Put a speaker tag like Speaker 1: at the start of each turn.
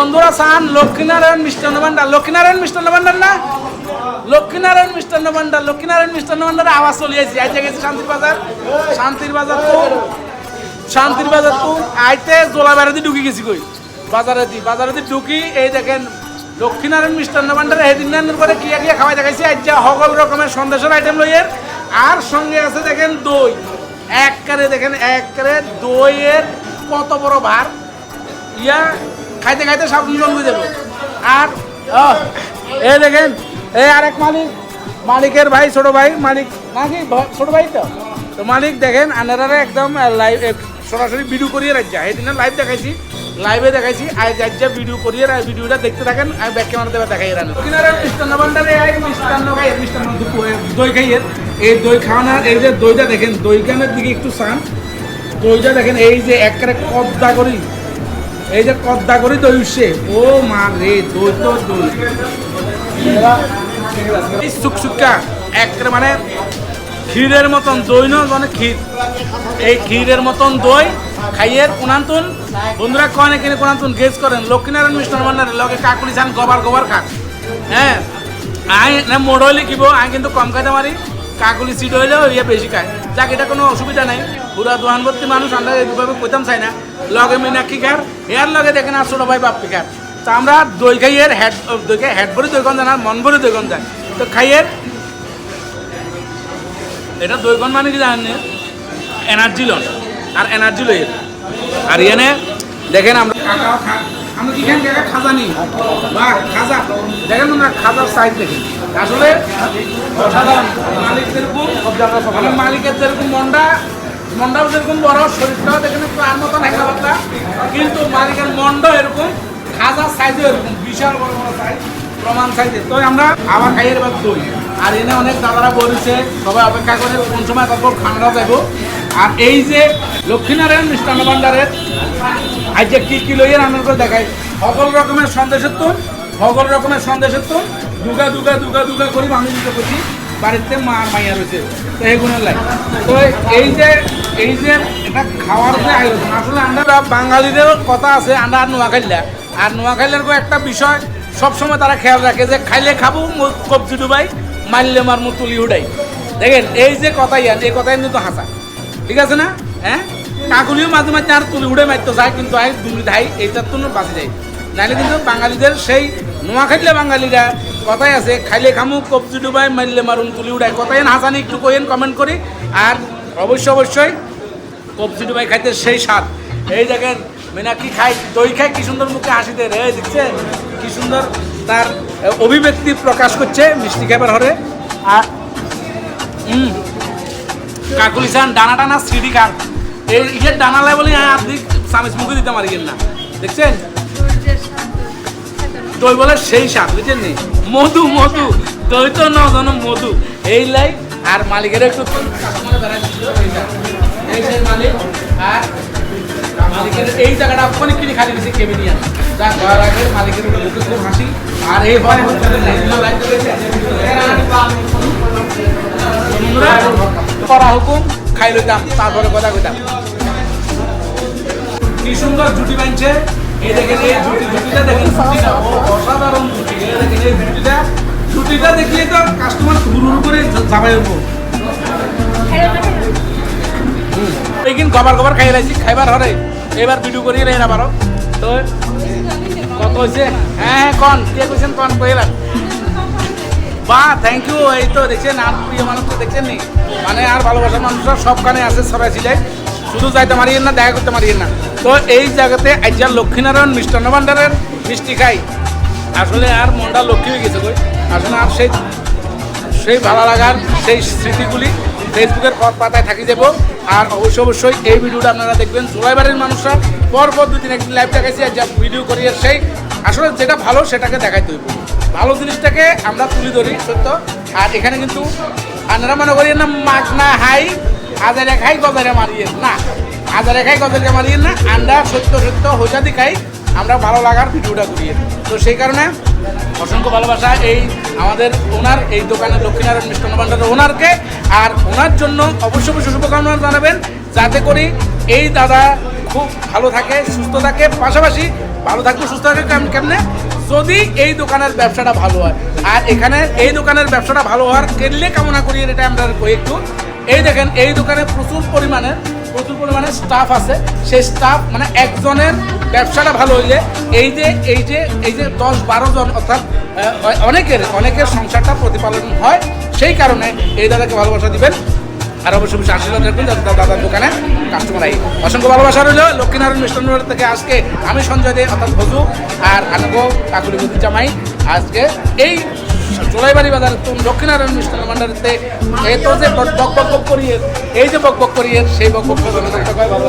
Speaker 1: বন্ধুরা চান, লক্ষ্মীনারায়ণ, মিষ্টান্ন ভান্ডার লক্ষ্মীনারায়ণ, মিষ্টান্ন ভান্ডার না? লক্ষ্মীনারায়ণ, মিষ্টান্ন ভান্ডার লক্ষ্মীনারায়ণ, মিষ্টান্ন ভান্ডারে আওয়াজ চলে যাচ্ছে আইতে গেছে শান্তির বাজার। শান্তির বাজার তো, শান্তির বাজার তো আইতে জোলা বেড়াতে ঢুকি গেছি কই? বাজারে দি বাজারে দি ঢুকি, এই দেখেন, লক্ষ্মীনারায়ণ, মিষ্টান্ন ভান্ডারে এদিন দিন করে কিয়া কিয়া খাওয়াই দেখাইছি। আজ যা সকল রকমের সন্দেশের আইটেম লইয়ের আর সঙ্গে আছে দেখেন দই। এক কারে দেখেন এক কারে দইয়ের কত বড় ভার। ইয়া খাইতে খাইতে সব জন্মে দেবো আর এই দেখেন, এই আরেক মালিক, মালিকের ভাই, ছোট ভাই, মালিক, নাকি ছোট ভাই তো? তো মালিক দেখেন, আনারারে একদম লাইভ সরাসরি ভিডিও করিয়ে রাখছে। সেদিন লাইভ দেখাইছি লাইভে দেখাইছি আজ রাজ্যে ভিডিও করিয়ে রা- ভিডিওটা দেখতে থাকেন আমি ব্যাক ক্যামেরা দেবে দেখাই রাখেন কিনারে মিষ্টান্ন ভান্ডারে আই মিষ্টান্ন খাই মিষ্টান্ন দই খাইয়ের এই দই খাওয়ানোর এই যে দইটা দেখেন, দই খানের দিকে একটু চান। দইটা দেখেন, এই যে একেবারে কদ্দা করি। এই যে কদ্দা করি দই উঠছে ও মা রে, দই তো দই। এই সুকসুকা একেবারে মানে ক্ষীরের মতন দই নয় মানে ক্ষীর। এই ক্ষীরের মতন দই খাইয়ের কোনান্তুন, বন্ধুরা কনে কিনে কোনান্তুন, গেস করেন, লক্ষ্মীনারায়ণ মিষ্টান্ন ভান্ডারের লগে কাকুলি চান, গবার গবার খাক হ্যাঁ আই না মোড় হইলে কিবো আই কিন্তু কম খাইতে পারি। কাকুলি সিট হইলেও ইয়ে বেশি খায়। যাক, এটা কোনো অসুবিধা নাই। পুরা দোহান ভর্তি মানুষ, আমরা এইভাবে কইতাম চাই না। লগে মিনাক্ষী খার এর লগে দেখেন আর ছোট ভাই বাপ্পি খার তা আমরা দই খাইয়ের হেড দই খাই হেড ভরে দই যায় না মন ভরে দই যায় তো খাইয়ের এটা দইগন মানে কি জানেন? এনার্জি লন আর এনার্জি লই আর এনে দেখেন আমরা আমরা কি খান খাজা নি বা খাজা। দেখেন না খাজার সাইজ দেখেন। আসলে অসাধারণ। মালিক যেরকম মালিকের যেরকম মন্ডা মন্ডাও যেরকম বড়, শরীরটাও দেখেন একটু আর মতন একটা কিন্তু মালিকের মন্ড এরকম খাজার সাইজও এরকম, বিশাল বড় বড় সাইজ প্রমাণ সাইজের তো আমরা আবার খাইয়ের এবার দই আর এনে অনেক দাদারা বলেছে, সবাই অপেক্ষা করে কোন সময় তারপর খানাটা যাব আর এই যে লক্ষ্মীনারায়ণ মিষ্টান্ন ভান্ডারের আজ যে কী কি লইয়ে রান্না করে দেখাই। সকল রকমের সন্দেশের তো সকল রকমের সন্দেশের তো দুগা দুগা দুগা দুগা করি আমি দিতে করছি বাড়িতে মা মাইয়া রয়েছে। তো এই গুণের লাই। তো এই যে এই যে এটা খাওয়ার যে আয়োজন। আসলে আমরা বাঙালিদের কথা আছে, আমরা আর নোয়াখাইলা আর নোয়াখাইলার একটা বিষয়, সবসময় তারা খেয়াল রাখে যে খাইলে খাব কবজি ডুবাই, মারলে মার মুখ তুলি উড়াই। দেখেন, এই যে কথাই আর এই কথাই কিন্তু হাসা। ঠিক আছে না? হ্যাঁ? কাকুলিও মাঝে মাঝে আর তুলি উড়ে মারতে যায়, কিন্তু আই দুলি ধাই, এইটার তো বাঁচে যায়। নাহলে কিন্তু বাঙালিদের সেই নোয়া খাইলে বাঙালিরা কথাই আছে, খাইলে খামু, কবজি ডুবাই মারলে মারুন তুলি উড়াই। কথাই হাসানি একটু কইন কমেন্ট করি। আর অবশ্যই অবশ্যই কবজি ডুবাই খাইতে সেই স্বাদ। এই দেখেন মিনাক্ষী খাই, দই খাই, কি সুন্দর মুখে হাসি দেয় রে দেখছেন? কি সুন্দর তার অভিব্যক্তি প্রকাশ করছে মিষ্টি খাবার হরে। আর কাকুলি চান, ডানা টানা সিডি কার। এই ইয়ে ডানা লাই বলে দিক সামিস মুখে দিতে পারি না। দেখছেন? দই বলে সেই স্বাদ বুঝছেন নি মধু মধু দই তো ন জন মধু। এই লাই আর মালিকের একটু। এই সেই মালিক, আর মালিকের এই জায়গাটা অনেক কিনে খালি দিয়েছে কেমে নিয়ে যা ঘর মালিকের খুব হাসি। আর এই হুকুম তারপরে কথা কইতাম। কি সুন্দর জুটি বানছে এই দেখলে তো কাস্টমার হুড় হুড় করে এইদিন খাই লাইছি, খাইবার হরে। এবার ভিডিও করিয়ে রে আবারও। তো, কত হয়েছে হ্যাঁ হ্যাঁ কন, কে কইছেন কন কইলাম বা থ্যাংক ইউ এই তো দেখছেন, আর প্রিয় মানুষ তো দেখছেন নি? মানে আর ভালোবাসার মানুষরা সবখানে আছে সবাই ছিলেন শুধু যাইতে মারিয়েন না, দেখা করতে মারিয়েন না। তো এই জায়গাতে আজ্জা লক্ষ্মীনারায়ণ মিষ্টান্ন ভান্ডারের মিষ্টি খাই। আসলে আর মনটা লক্ষ্মী হয়ে গেছে কই? আসলে আর সেই সেই ভালো লাগার সেই স্মৃতিগুলি ফেসবুকের পথ পাতায় থাকি যাব আর অবশ্যই অবশ্যই এই ভিডিওটা আপনারা দেখবেন জোলাইবাড়ির মানুষরা। পর পর দুই দিন একদিন লাইভ দেখাইছি আর যা ভিডিও করি আর সেই আসলে যেটা ভালো সেটাকে দেখাইতে হইব। ভালো জিনিসটাকে আমরা তুলে ধরি, সত্য। আর এখানে কিন্তু আপনারা মনে করি না মাছ না হাই। হাজারে খাই, গজারে মারিয়ে না, হাজারে খাই গজারে মারিয়ে না। আমরা সত্য সত্য হোসাদি খাই, আমরা ভালো লাগার ভিডিওটা করি তো সেই কারণে অসংখ্য ভালোবাসা এই আমাদের ওনার, এই দোকানের লক্ষ্মীনারায়ণ মিষ্টান্ন ভান্ডারের ওনারকে। আর ওনার জন্য অবশ্যই অবশ্যই শুভকামনা জানাবেন, যাতে করে এই দাদা খুব ভালো থাকে, সুস্থ থাকে। পাশাপাশি ভালো থাকবে, সুস্থ থাকে কেমনে? যদি এই দোকানের ব্যবসাটা ভালো হয়। আর এখানে এই দোকানের ব্যবসাটা ভালো হওয়ার কেলে কামনা করি এটা আমরা একটু। এই দেখেন, এই দোকানে প্রচুর পরিমাণে প্রচুর পরিমাণে স্টাফ আছে। সেই স্টাফ মানে একজনের ব্যবসাটা ভালো হইলে এই যে এই যে এই যে দশ বারো জন, অর্থাৎ অনেকের অনেকের সংসারটা প্রতিপালন হয়, সেই কারণে এই দাদাকে ভালোবাসা দিবেন। আর অবশ্যই অবশ্যই আশীর্বাদ রাখবেন দাদার দোকানে কাস্টমার আই অসংখ্য ভালোবাসা রইল, লক্ষ্মীনারায়ণ মিষ্টান্ন থেকে আজকে আমি সঞ্জয় দে, অর্থাৎ ভজু, আর আনগো কাকুলি জামাই। আজকে এই চোলাইবাড়ি বাজার তো লক্ষ্মীনারায়ণ মিষ্টান্ন এত যে বক বক বক করিয়ে এই যে বক বক করিয়ে সেই বক বক ভালো